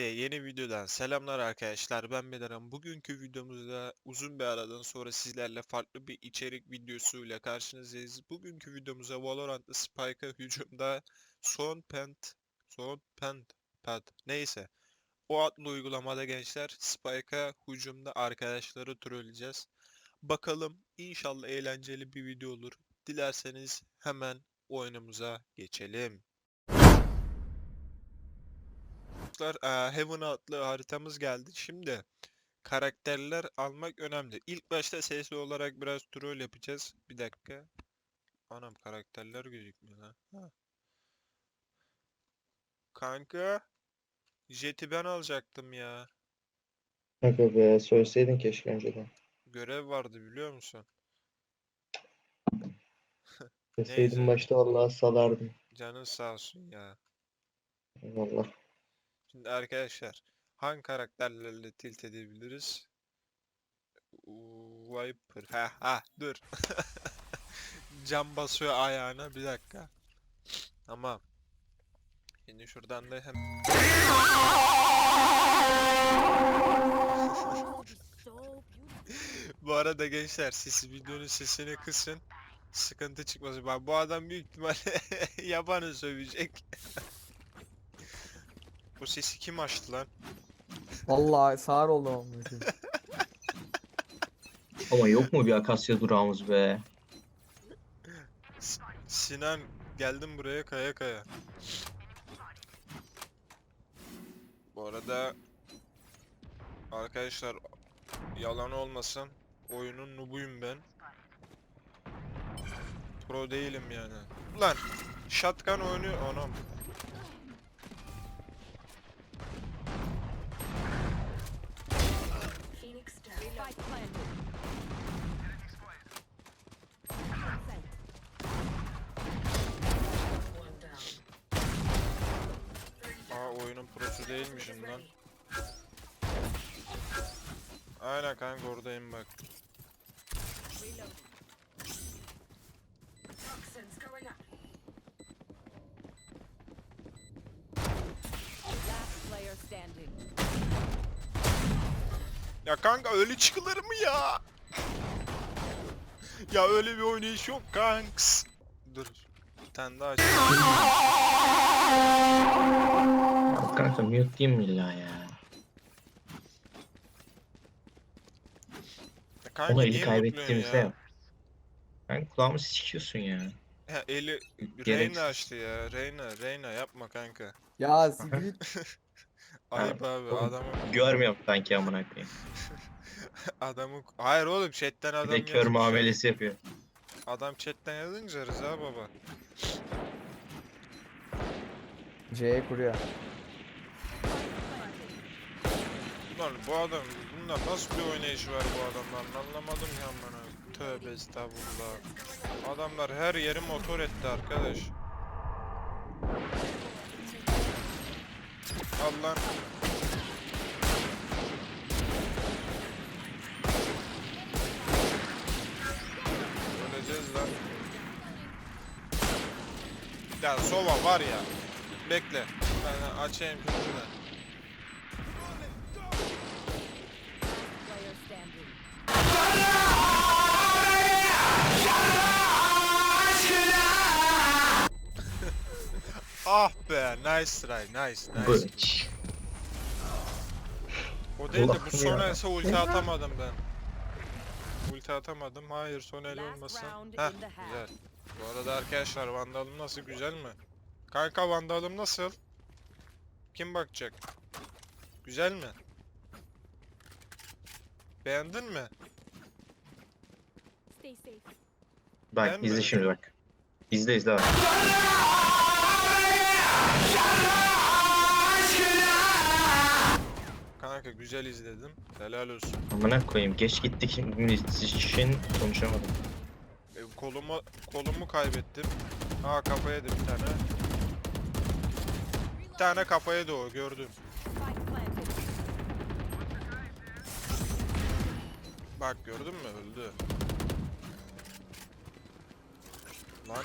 E, Yeni videodan selamlar arkadaşlar ben Bedirhan. Bugünkü videomuzda uzun bir aradan sonra sizlerle farklı bir içerik videosuyla karşınızdayız. Bugünkü videomuzda Valorant'ta Spike'a hücumda son pent son pent pad neyse o adlı uygulamada gençler Spike'a hücumda arkadaşları trolleyeceğiz. Bakalım inşallah eğlenceli bir video olur. Dilerseniz hemen oyunumuza geçelim. Arkadaşlar eee, Heaven adlı haritamız geldi. Şimdi karakterler almak önemli. İlk başta sesli olarak biraz troll yapacağız. Bir dakika. Anam karakterler gözükmüyor lan. Ha. Kanka. Jet'i ben alacaktım ya. Kanka be söyleseydin keşke önceden. Görev vardı biliyor musun? Neyse. başta vallahi salardım. Canın sağ olsun ya. Eyvallah. Şimdi arkadaşlar hangi karakterlerle tilt edebiliriz? Viper. Ha ha dur. Cam basıyor ayağına bir dakika. Tamam. Şimdi şuradan da hem Bu arada gençler siz videonun sesini kısın. Sıkıntı çıkmasın. Bak bu adam büyük ihtimalle yabanı sövecek. Bu sesi kim açtı lan? Vallahi sağır oldum amına koyayım. Ama yok mu bir Akasya durağımız be? S- Sinan geldim buraya kaya kaya. Bu arada arkadaşlar yalan olmasın oyunun nubuyum ben. Pro değilim yani. Lan shotgun oynuyor anam. Spike planted. Aa oyunun prosu değilmişim lan. Aynen kanka oradayım bak. Last player standing. Ya kanka öyle çıkılır mı ya? ya öyle bir oynayış yok kanks. Dur. Bir tane daha aç. Ya Kanka mute diyeyim mi illa ya? Ya kanka Onu eli kaybettiğimizde ya? yap. Ben kulağımı sikiyorsun ya. Ha, eli. Reyna açtı ya. Reyna, Reyna yapma kanka. Ya siktir. Ayıp abi adamı Görmüyorum sanki amına koyayım. adamı Hayır oğlum chatten Bir adam de kör yazmış. muamelesi yapıyor. Adam chatten yazınca Rıza baba. C'ye kuruyor. Ulan bu adam bunda nasıl bir oynayış var bu adamların anlamadım ya amına. Tövbe estağfurullah. Adamlar her yeri motor etti arkadaş. Al lan. Öleceğiz lan. Ya Sova var ya. Bekle. Ben açayım şunu da. Player standing. Ah be, nice try, nice, nice. Bıç. O değil de bu Allah'ım son ya. else ulti atamadım ben. Ulti atamadım. Hayır son el Last olmasın. Heh, güzel. Bu arada arkadaşlar vandalım nasıl güzel mi? Kanka vandalım nasıl? Kim bakacak? Güzel mi? Beğendin mi? Stay safe. Ben Bak izle şimdi bak. İzle izle bak. Kanka güzel izledim. Helal olsun. Amına koyayım geç gittik için konuşamadım. E, kolumu kolumu kaybettim. Aa kafaya bir tane. Bir tane kafaya yedi o gördüm. Bak gördün mü öldü. Lan.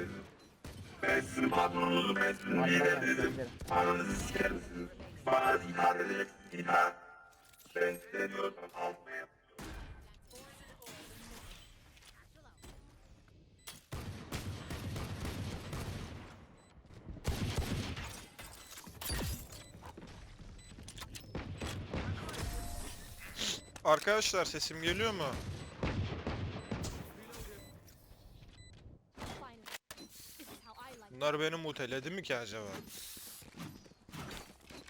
One olmaz. enemy remaining. Switching sides. Abi ya. Match point. Arkadan geldi, pencere. Arkadaşlar sesim geliyor mu? Bunlar beni muteledi mi ki acaba?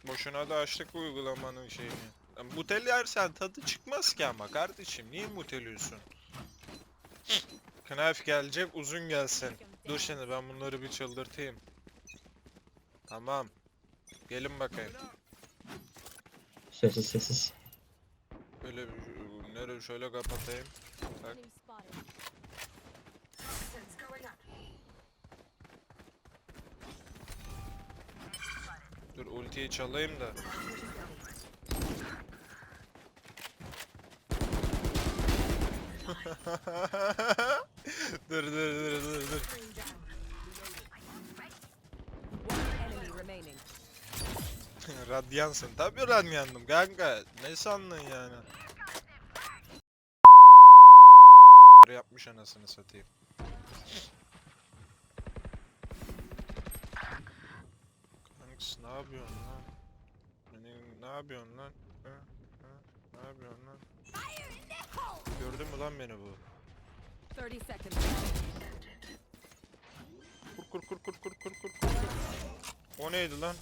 Boşuna da açtık uygulamanın şeyini. Ya Mutelersen tadı çıkmaz ki ama kardeşim niye muteliyorsun? Knife gelecek uzun gelsin. Dur şimdi ben bunları bir çıldırtayım. Tamam. Gelin bakayım. Sessiz sessiz. Böyle bir- nere şöyle kapatayım. Tak. Ultiyi çalayım da. dur dur dur dur dur. Radyansın. Tabii radyandım kanka. Ne sandın yani? yapmış anasını satayım. Kanks ne yapıyorsun lan? Beni ne yapıyorsun lan? Ha? Ha? Ne yapıyorsun lan? Gördün mü lan beni bu? 30 seconds. Kur kur kur kur kur kur kur kur. O neydi lan?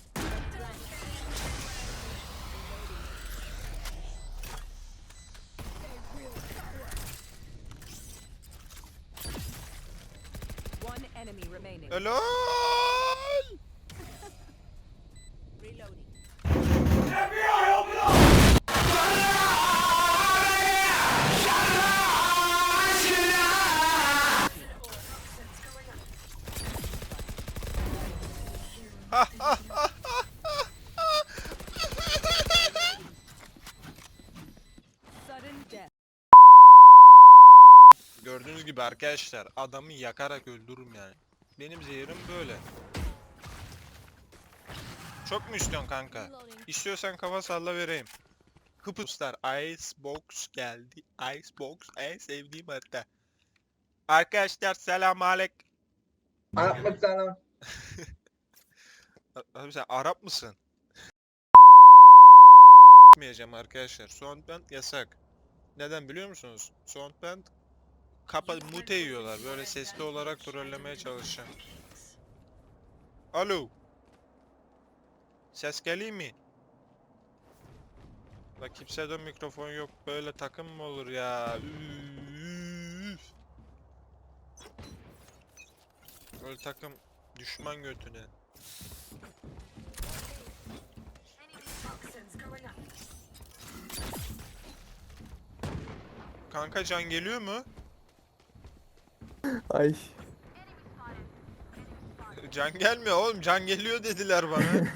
One enemy remaining. Helal! Gibi arkadaşlar adamı yakarak öldürürüm yani. Benim zehirim böyle. Çok mu istiyorsun kanka? İstiyorsan kafa salla vereyim. Kıpuslar Icebox geldi. Icebox en sevdiğim harita. Arkadaşlar selam alek. Ahmet selam. Abi sen Arap mısın? Yapmayacağım arkadaşlar. Soundband yasak. Neden biliyor musunuz? Soundband kapa mute yiyorlar. Böyle sesli olarak trollemeye çalışacağım. Alo. Ses geliyor mi? La kimsede mikrofon yok. Böyle takım mı olur ya? Böyle takım düşman götüne. Kanka can geliyor mu? Ay. Can gelmiyor oğlum. Can geliyor dediler bana.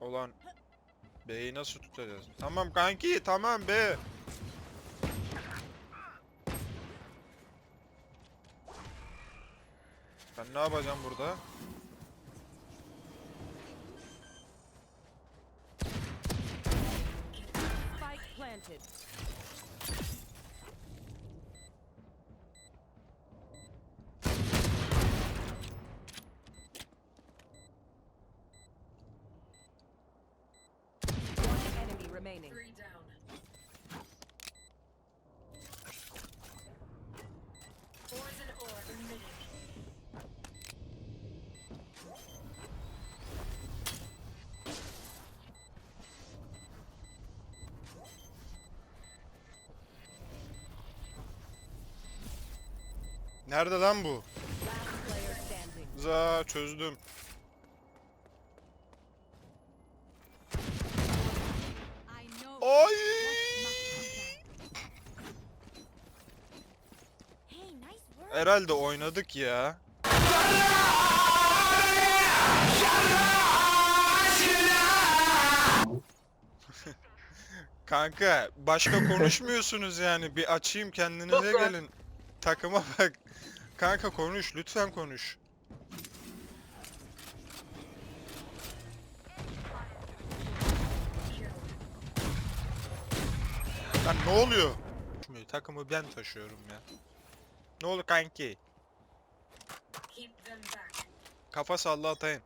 Olan B'yi nasıl tutacağız? Tamam kanki tamam B. Ben ne yapacağım burada? Nerede lan bu? Za çözdüm. Ay! Herhalde oynadık ya. Kanka başka konuşmuyorsunuz yani. Bir açayım kendinize gelin. Takıma bak. Kanka konuş lütfen konuş. Lan ne oluyor? Takımı ben taşıyorum ya. Ne oldu kanki? Kafa salla atayım.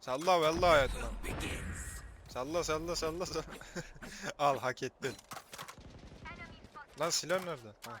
Salla vallahi hayatım. Salla salla salla salla. Al hak ettin. Lan silah nerede? Ha.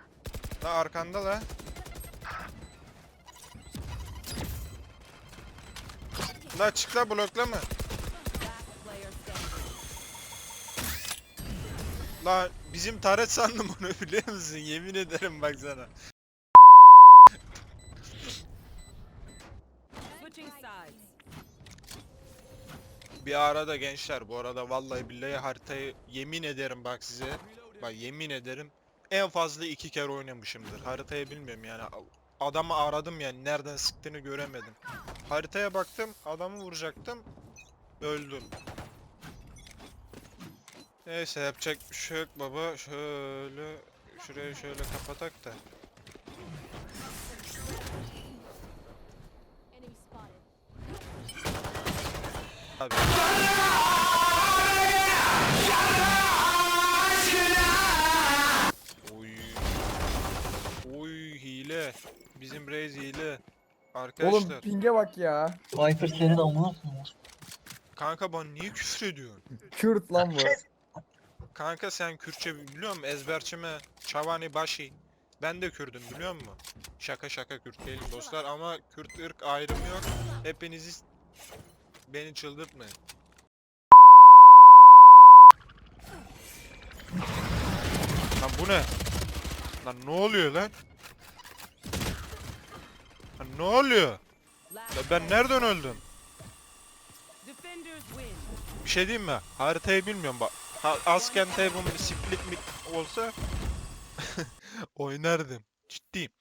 La arkanda la. La çık la bloklama. La bizim taret sandım onu biliyor musun? Yemin ederim bak sana. Bir arada gençler bu arada vallahi billahi haritayı yemin ederim bak size. Bak yemin ederim en fazla iki kere oynamışımdır. Haritayı bilmiyorum yani. Adamı aradım yani nereden sıktığını göremedim. Haritaya baktım adamı vuracaktım. Öldüm. Neyse yapacak bir şey yok baba. Şöyle şurayı şöyle kapatak da. Abi. Arkadaşlar. Oğlum pinge bak ya. Viper senin amına koyayım. Kanka bana niye küfür ediyorsun? Kürt lan bu. Kanka sen Kürtçe biliyor musun? Ezberçime Çavani Başı. Ben de Kürdüm biliyor musun? Şaka şaka Kürt değilim dostlar ama Kürt ırk ayrımı yok. Hepinizi s- beni çıldırtmayın. Lan bu ne? Lan ne oluyor lan? Lan ne oluyor? Ya ben nereden öldüm? Bir şey diyeyim mi? Haritayı bilmiyorum bak. Ha, Asken Table'ın bir split mi olsa oynardım. Ciddiyim.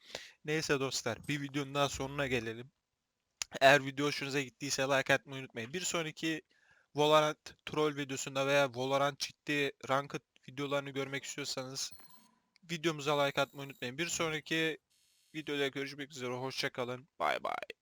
Neyse dostlar bir videonun daha sonuna gelelim. Eğer video hoşunuza gittiyse like atmayı unutmayın. Bir sonraki Valorant troll videosunda veya Valorant ciddi ranked videolarını görmek istiyorsanız videomuza like atmayı unutmayın. Bir sonraki videoda görüşmek üzere. Hoşçakalın. Bay bay.